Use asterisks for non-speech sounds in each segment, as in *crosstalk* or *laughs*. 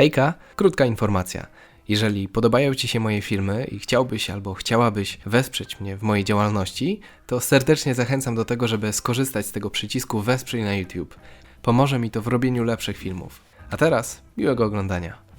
Hejka, krótka informacja. Jeżeli podobają Ci się moje filmy i chciałbyś albo chciałabyś wesprzeć mnie w mojej działalności, to serdecznie zachęcam do tego, żeby skorzystać z tego przycisku Wesprzyj na YouTube. Pomoże mi to w robieniu lepszych filmów. A teraz miłego oglądania.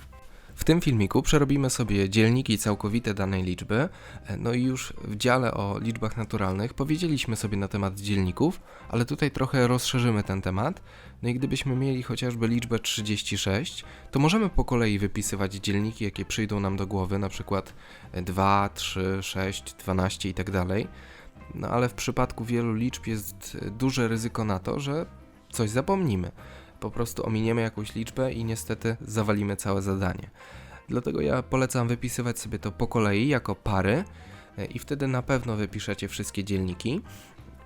W tym filmiku przerobimy sobie dzielniki całkowite danej liczby. E, No i już w dziale o liczbach naturalnych powiedzieliśmy sobie na temat dzielników, ale tutaj trochę rozszerzymy ten temat. No i gdybyśmy mieli chociażby liczbę 36, to możemy po kolei wypisywać dzielniki, jakie przyjdą nam do głowy, na przykład 2, 3, 6, 12 i tak dalej. No ale w przypadku wielu liczb jest e, duże ryzyko na to, że coś zapomnimy. Po prostu ominiemy jakąś liczbę i niestety zawalimy całe zadanie. Dlatego ja polecam wypisywać sobie to po kolei jako pary e, i wtedy na pewno wypiszecie wszystkie dzielniki.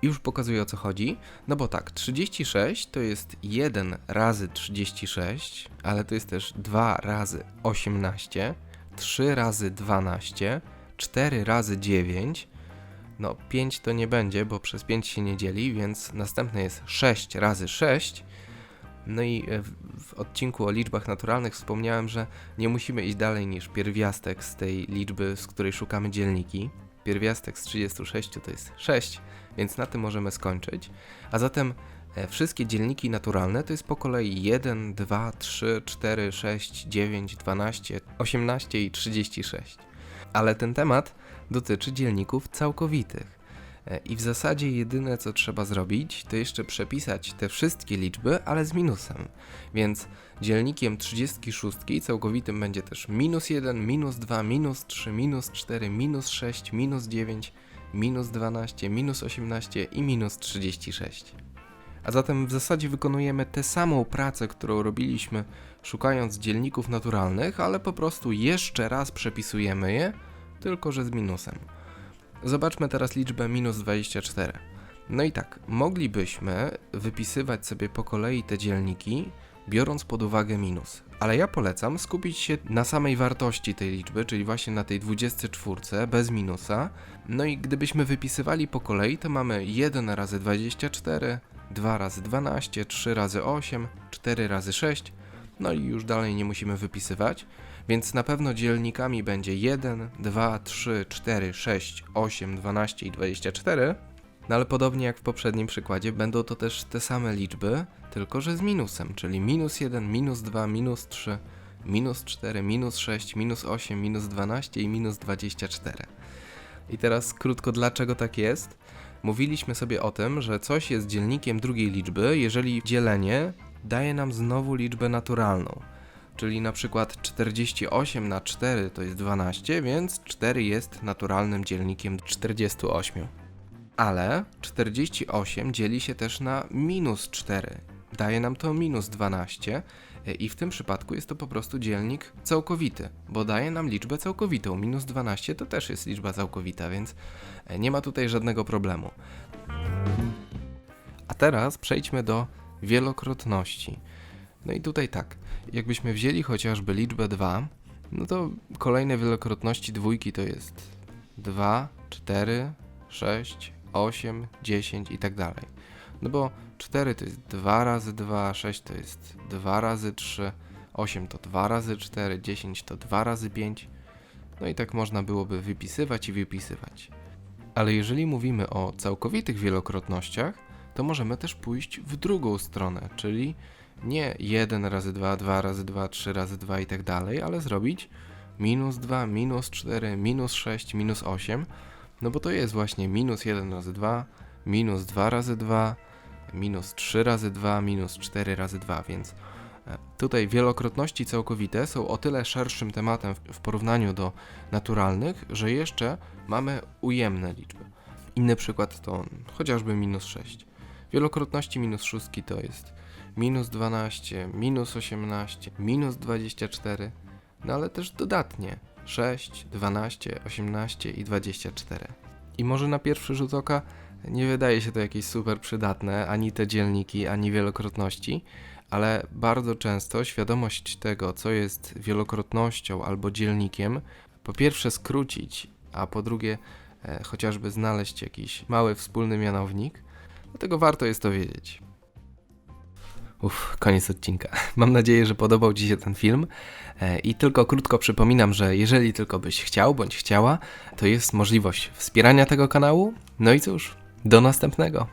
Już pokazuję o co chodzi. No bo tak, 36 to jest 1 razy 36, ale to jest też 2 razy 18, 3 razy 12, 4 razy 9. No 5 to nie będzie, bo przez 5 się nie dzieli, więc następne jest 6 razy 6. No i e, w, odcinku o liczbach naturalnych wspomniałem, że nie musimy iść dalej niż pierwiastek z tej liczby, z której szukamy dzielniki. Pierwiastek z 36 to jest 6, więc na tym możemy skończyć. A zatem e, wszystkie dzielniki naturalne to jest po kolei 1, 2, 3, 4, 6, 9, 12, 18 i 36. Ale ten temat dotyczy dzielników całkowitych. E, I w zasadzie jedyne co trzeba zrobić, to jeszcze przepisać te wszystkie liczby, ale z minusem. Więc dzielnikiem 36 całkowitym będzie też minus 1, minus 2, minus 3, minus 4, minus 6, minus 9, minus 12, minus 18 i minus 36. A zatem w zasadzie wykonujemy tę samą pracę, którą robiliśmy szukając dzielników naturalnych, ale po prostu jeszcze raz przepisujemy je, tylko że z minusem. Zobaczmy teraz liczbę minus 24. No i tak, moglibyśmy wypisywać sobie po kolei te dzielniki, biorąc pod uwagę minus. Ale ja polecam skupić się na samej wartości tej liczby, czyli właśnie na tej 24 bez minusa. No i gdybyśmy wypisywali po kolei, to mamy 1 razy 24, 2 razy 12, 3 razy 8, 4 razy 6. No i już dalej nie musimy wypisywać. Więc na pewno dzielnikami będzie 1, 2, 3, 4, 6, 8, 12 i 24. No ale podobnie jak w poprzednim przykładzie, będą to też te same liczby, tylko że z minusem, czyli minus 1, minus 2, minus 3, minus 4, minus 6, minus 8, minus 12 i minus 24. I teraz krótko, dlaczego tak jest? Mówiliśmy sobie o tym, że coś jest dzielnikiem drugiej liczby, jeżeli dzielenie daje nam znowu liczbę naturalną. Czyli na przykład 48 na 4 to jest 12, więc 4 jest naturalnym dzielnikiem 48. Ale 48 dzieli się też na minus 4. Daje nam to minus 12 e, i w tym przypadku jest to po prostu dzielnik całkowity, bo daje nam liczbę całkowitą. Minus 12 to też jest liczba całkowita, więc e, nie ma tutaj żadnego problemu. A teraz przejdźmy do wielokrotności. No i tutaj tak, jakbyśmy wzięli chociażby liczbę 2, no to kolejne wielokrotności dwójki to jest 2, 4, 6, 8, 10 i tak dalej. No bo 4 to jest 2 razy 2, 6 to jest 2 razy 3, 8 to 2 razy 4, 10 to 2 razy 5. No i tak można byłoby wypisywać i wypisywać. Ale jeżeli mówimy o całkowitych wielokrotnościach, to możemy też pójść w drugą stronę, czyli nie 1 razy 2, 2 razy 2, 3 razy 2 i tak dalej, ale zrobić minus 2, minus 4, minus 6, minus 8, no bo to jest właśnie minus 1 razy 2, minus 2 razy 2, minus 3 razy 2, minus 4 razy 2, więc e, tutaj wielokrotności całkowite są o tyle szerszym tematem w- w porównaniu do naturalnych, że jeszcze mamy ujemne liczby. Inny przykład to chociażby minus 6. Wielokrotności minus 6 to jest minus 12, minus 18, minus 24, no ale też dodatnie 6, 12, 18 i 24. I może na pierwszy rzut oka nie wydaje się to jakieś super przydatne, ani te dzielniki, ani wielokrotności, ale bardzo często świadomość tego, co jest wielokrotnością albo dzielnikiem, po pierwsze skrócić, a po drugie e, chociażby znaleźć jakiś mały wspólny mianownik, dlatego warto jest to wiedzieć. Uff, koniec odcinka. *laughs* Mam nadzieję, że podobał Ci się ten film. E, I tylko krótko przypominam, że jeżeli tylko byś chciał bądź chciała, to jest możliwość wspierania tego kanału. No i cóż, do następnego.